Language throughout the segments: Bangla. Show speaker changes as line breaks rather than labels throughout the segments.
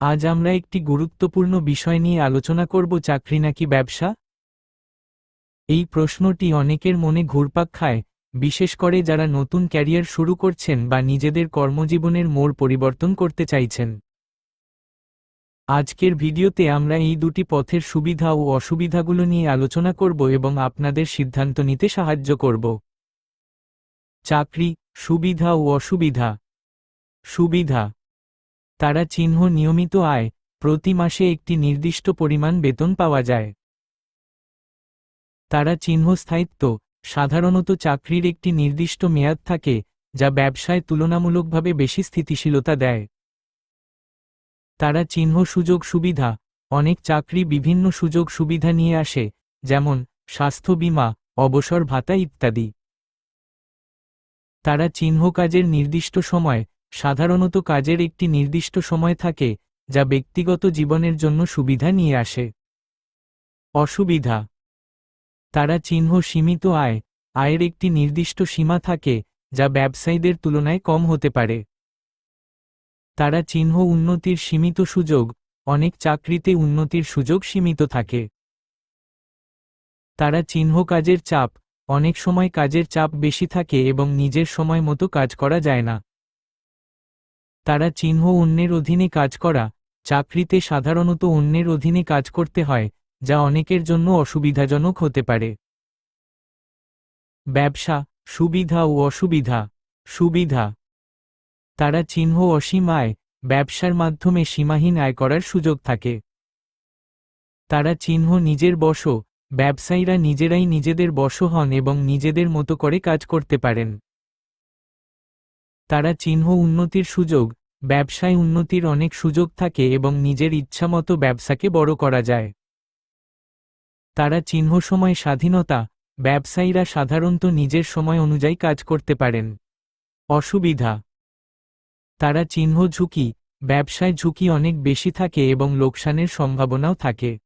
আজ আমরা একটি গুরুত্বপূর্ণ বিষয় নিয়ে আলোচনা করব, চাকরি নাকি ব্যবসা? এই প্রশ্নটি অনেকের মনে ঘুরপাক খায়, বিশেষ করে যারা নতুন ক্যারিয়ার শুরু করছেন বা নিজেদের কর্মজীবনের মোড় পরিবর্তন করতে চাইছেন। আজকের ভিডিওতে আমরা এই দুটি পথের সুবিধা ও অসুবিধাগুলো নিয়ে আলোচনা করব এবং আপনাদের সিদ্ধান্ত নিতে সাহায্য করব। চাকরি, সুবিধা ও অসুবিধা। সুবিধা। তারা চিহ্ন নিয়মিত আয়, প্রতি মাসে একটি নির্দিষ্ট পরিমাণ বেতন পাওয়া যায়। তারা চিহ্ন স্থায়িত্ব সাধারণত চাকরির একটি নির্দিষ্ট মেয়াদ থাকে, যা ব্যবসায় তুলনামূলকভাবে বেশি স্থিতিশীলতা দেয়। তারা চিহ্ন সুযোগ সুবিধা, অনেক চাকরি বিভিন্ন সুযোগ সুবিধা নিয়ে আসে, যেমন স্বাস্থ্য বীমা, অবসর ভাতা ইত্যাদি। তারা চিহ্ন কাজের নির্দিষ্ট সময়, সাধারণত কাজের একটি নির্দিষ্ট সময় থাকে, যা ব্যক্তিগত জীবনের জন্য সুবিধা নিয়ে আসে। অসুবিধা। তারা চিহ্ন সীমিত আয়, আয়ের একটি নির্দিষ্ট সীমা থাকে, যা ব্যবসায়ীদের তুলনায় কম হতে পারে। তারা চিহ্ন উন্নতির সীমিত সুযোগ, অনেক চাকরিতে উন্নতির সুযোগ সীমিত থাকে। তারা চিহ্ন কাজের চাপ অনেক সময় কাজের চাপ বেশি থাকে এবং নিজের সময় মতো কাজ করা যায় না। তারা চিহ্ন অন্যের অধীনে কাজ করা, চাকরিতে সাধারণত অন্যের অধীনে কাজ করতে হয়, যা অনেকের জন্য অসুবিধাজনক হতে পারে। ব্যবসা, সুবিধা ও অসুবিধা, সুবিধা। তারা চিহ্ন অসীম আয়, ব্যবসার মাধ্যমে সীমাহীন আয় করার সুযোগ থাকে। তারা চিহ্ন নিজের বশ ব্যবসায়ীরা নিজেরাই নিজেদের বশ হন এবং নিজেদের মতো করে কাজ করতে পারেন। তারা চিহ্ন উন্নতির সুযোগ, ব্যবসায় উন্নতির অনেক সুযোগ থাকে এবং নিজের ইচ্ছামতো ব্যবসাকে বড় করা যায়। তারা চিহ্ন সময় স্বাধীনতা, ব্যবসায়ীরা সাধারণত নিজের সময় অনুযায়ী কাজ করতে পারেন। অসুবিধা, তারা চিহ্ন ঝুঁকি, ব্যবসায় ঝুঁকি অনেক বেশি থাকে এবং লোকসানের সম্ভাবনাও থাকে।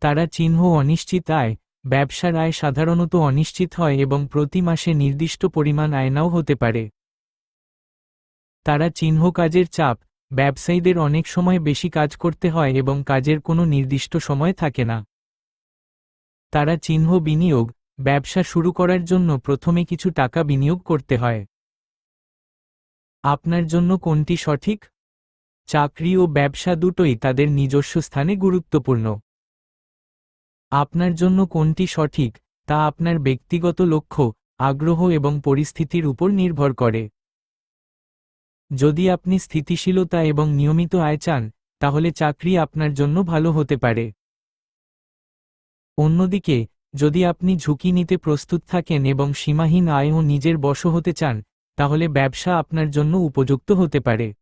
তারা চিহ্ন অনিশ্চিত আয়, ব্যবসার আয় সাধারণত অনিশ্চিত হয় এবং প্রতি মাসে নির্দিষ্ট পরিমাণ আয়নাও হতে পারে। তারা চিহ্ন কাজের চাপ, ব্যবসায়ীদের অনেক সময় বেশি কাজ করতে হয় এবং কাজের কোনো নির্দিষ্ট সময় থাকে না। তারা চিহ্ন বিনিয়োগ, ব্যবসা শুরু করার জন্য প্রথমে কিছু টাকা বিনিয়োগ করতে হয়। আপনার জন্য কোনটি সঠিক? চাকরি ও ব্যবসা দুটোই তাদের নিজস্ব স্থানে গুরুত্বপূর্ণ। আপনার জন্য কোনটি সঠিক, তা আপনার ব্যক্তিগত লক্ষ্য, আগ্রহ এবং পরিস্থিতির উপর নির্ভর করে। যদি আপনি স্থিতিশীলতা এবং নিয়মিত আয় চান, তাহলে চাকরি আপনার জন্য ভালো হতে পারে। অন্যদিকে, যদি আপনি ঝুঁকি নিতে প্রস্তুত থাকেন এবং সীমাহীন আয় ও নিজের বশ হতে চান, তাহলে ব্যবসা আপনার জন্য উপযুক্ত হতে পারে।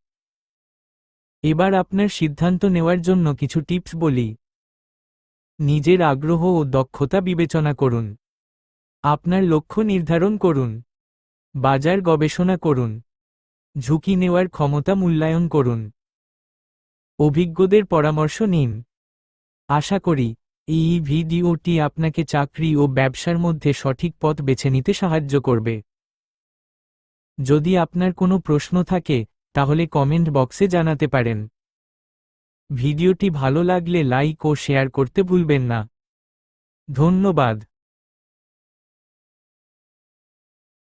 এবার আপনার সিদ্ধান্ত নেওয়ার জন্য কিছু টিপস বলি। নিজের আগ্রহ ও দক্ষতা বিবেচনা করুন। আপনার লক্ষ্য নির্ধারণ করুন। বাজার গবেষণা করুন। ঝুঁকি নেওয়ার ক্ষমতা মূল্যায়ন করুন। অভিজ্ঞদের পরামর্শ নিন। আশা করি, এই ভিডিওটি আপনাকে চাকরি ও ব্যবসার মধ্যে সঠিক পথ বেছে নিতে সাহায্য করবে। যদি আপনার কোনো প্রশ্ন থাকে, তাহলে কমেন্ট বক্সে জানাতে পারেন। ভিডিওটি ভালো লাগলে লাইক ও শেয়ার করতে ভুলবেন না। ধন্যবাদ।